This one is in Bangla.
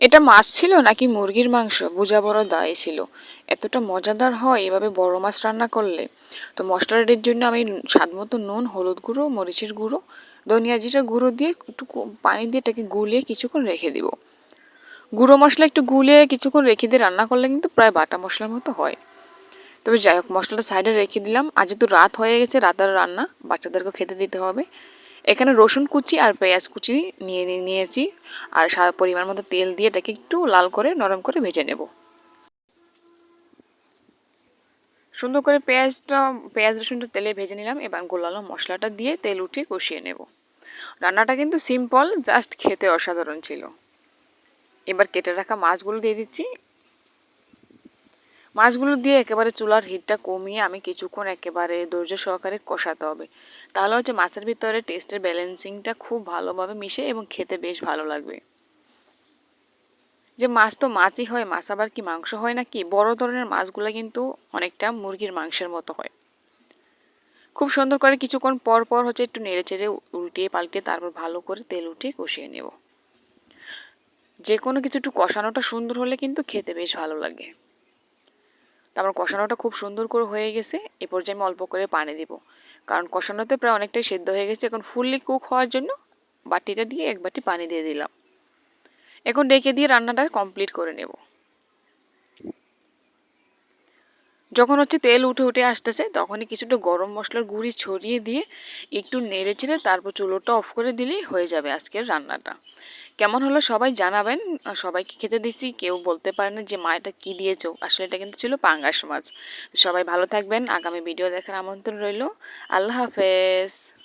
এটা মাছ ছিল নাকি মুরগির মাংস? বোঝা বড় দায় ছিল। এতটা মজাদার হয় এভাবে বড় মাছ রান্না করলে। তো মশলা রেডির জন্য আমি স্বাদ মতো নুন, হলুদ গুঁড়ো, মরিচের গুঁড়ো, ধনিয়া জিরা গুঁড়ো দিয়ে একটু পানি দিয়ে এটাকে গুলিয়ে কিছুক্ষণ রেখে দিব। গুঁড়ো মশলা একটু গুলিয়ে কিছুক্ষণ রেখে দিয়ে রান্না করলে কিন্তু প্রায় বাটা মশলার মতো হয়। তবে যাই হোক, মশলাটা সাইডে রেখে দিলাম। আজ যেহেতু রাত হয়ে গেছে রাতের রান্না বাচ্চাদেরকে খেতে দিতে হবে। এখানে রসুন কুচি আর পেঁয়াজ কুচি নিয়ে নিয়ে- নিয়েছি। আর পরিমাণ মতো তেল দিয়ে এটাকে একটু লাল করে, নরম করে ভেজে নেব। সুন্দর করে পেঁয়াজটা, পেঁয়াজ, রসুনটা তেলে ভেজে নিলাম। এবার গোলালো মশলাটা দিয়ে তেল উঠিয়ে কষিয়ে নেব। রান্নাটা কিন্তু সিম্পল জাস্ট খেতে অসাধারণ ছিল। এবার কেটে রাখা মাছগুলো দিয়ে দিচ্ছি। মাছগুলো দিয়ে একেবারে চুলার হিটটা কমিয়ে আমি কিছুক্ষণ একেবারে ধৈর্য সহকারে কষাতে হবে। তাহলে হচ্ছে মাছের ভিতরে টেস্টের ব্যালেন্সিংটা খুব ভালোভাবে মিশে এবং খেতে বেশ ভালো লাগবে। যে মাছ তো মাছই হয়, মাছ আবার কি মাংস হয় না কি বড় ধরনের মাছগুলো কিন্তু অনেকটা মুরগির মাংসের মতো হয়। খুব সুন্দর করে কিছুক্ষণ পর পর হচ্ছে একটু নেড়ে চেড়ে উল্টিয়ে পাল্টিয়ে তারপর ভালো করে তেল উঠিয়ে কষিয়ে নেব। যে কোনো কিছু একটু কষানোটা সুন্দর হলে কিন্তু খেতে বেশ ভালো লাগে। তারপর কষানোটা খুব সুন্দর করে হয়ে গেছে, এ পর্যায়ে আমি অল্প করে পানি দিব। কারণ কষানোতে প্রায় অনেকটাই সেদ্ধ হয়ে গেছে, এখন ফুললি কুক হওয়ার জন্য বাটিটা দিয়ে এক বাটি পানি দিয়ে দিলাম। এখন ডেকে দিয়ে রান্নাটা কমপ্লিট করে নেব। যখন হচ্ছে তেল উঠে উঠে আসতেছে, তখনই কিছুটা গরম মশলার গুঁড়ি ছড়িয়ে দিয়ে একটু নেড়ে চেড়ে তারপর চুলোটা অফ করে দিলেই হয়ে যাবে আজকের রান্নাটা। কেমন হলো সবাই জানাবেন। সবাইকে খেতে দিছি, কেউ বলতে পারে না যে, মা, এটা কী দিয়েছ? আসলে এটা কিন্তু ছিল পাঙ্গাস মাছ। সবাই ভালো থাকবেন। আগামী ভিডিও দেখার আমন্ত্রণ রইল। আল্লাহ হাফেজ।